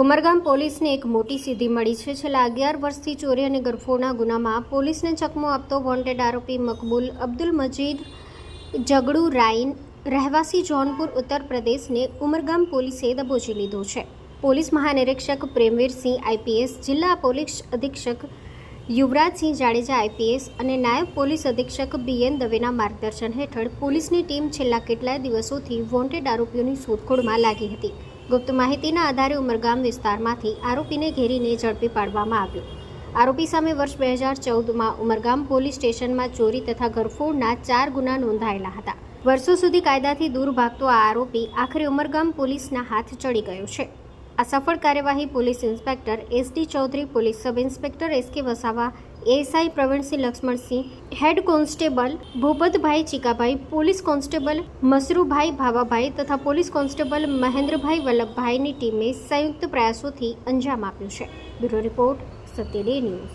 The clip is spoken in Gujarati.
ઉમરગામ પોલીસને એક મોટી સિદ્ધિ મળી છે. છેલ્લા અગિયાર વર્ષથી ચોરી અને ગરફોના ગુનામાં પોલીસને ચકમો આપતો વોન્ટેડ આરોપી મકબૂલ અબ્દુલ મજીદ જગડુ રાઈન રહેવાસી જૌનપુર, ઉત્તર પ્રદેશને ઉમરગામ પોલીસે દબોચી લીધો છે. પોલીસ મહાનિરીક્ષક પ્રેમવીરસિંહ આઈપીએસ જિલ્લા પોલીસ અધિક્ષક યુવરાજસિંહ જાડેજા, આઈપીએસ અને નાયબ પોલીસ અધિક્ષક બીએન દવેના માર્ગદર્શન હેઠળ પોલીસની ટીમ છેલ્લા કેટલાય દિવસોથી વોન્ટેડ આરોપીઓની શોધખોળમાં લાગી હતી. ગુપ્ત માહિતીના આધારે ઉમરગામ વિસ્તારમાંથી આરોપીને ઘેરીને ઝડપી પાડવામાં આવ્યો. આરોપી સામે વર્ષ બે હજાર ચૌદમાં ઉમરગામ પોલીસ સ્ટેશનમાં ચોરી તથા ઘરફોડના ચાર ગુના નોંધાયેલા હતા. વર્ષો સુધી કાયદાથી દૂર ભાગતો આ આરોપી આખરે ઉમરગામ પોલીસના હાથ ચડી ગયો છે. આ સફળ કાર્યવાહી police inspector S D Chaudhary, police sub inspector S K Vasava SI Pravinsinh Laxmansinh, head constable Bhupatbhai Chikabhai, police constable Masrubhai Bhavabhai તથા પોલીસ કોન્સ્ટેબલ મહેન્દ્રભાઈ વલ્લભભાઈની ટીમે સંયુક્ત પ્રયાસોથી અંજામ આપ્યું છે. Bureau report Satyaday news.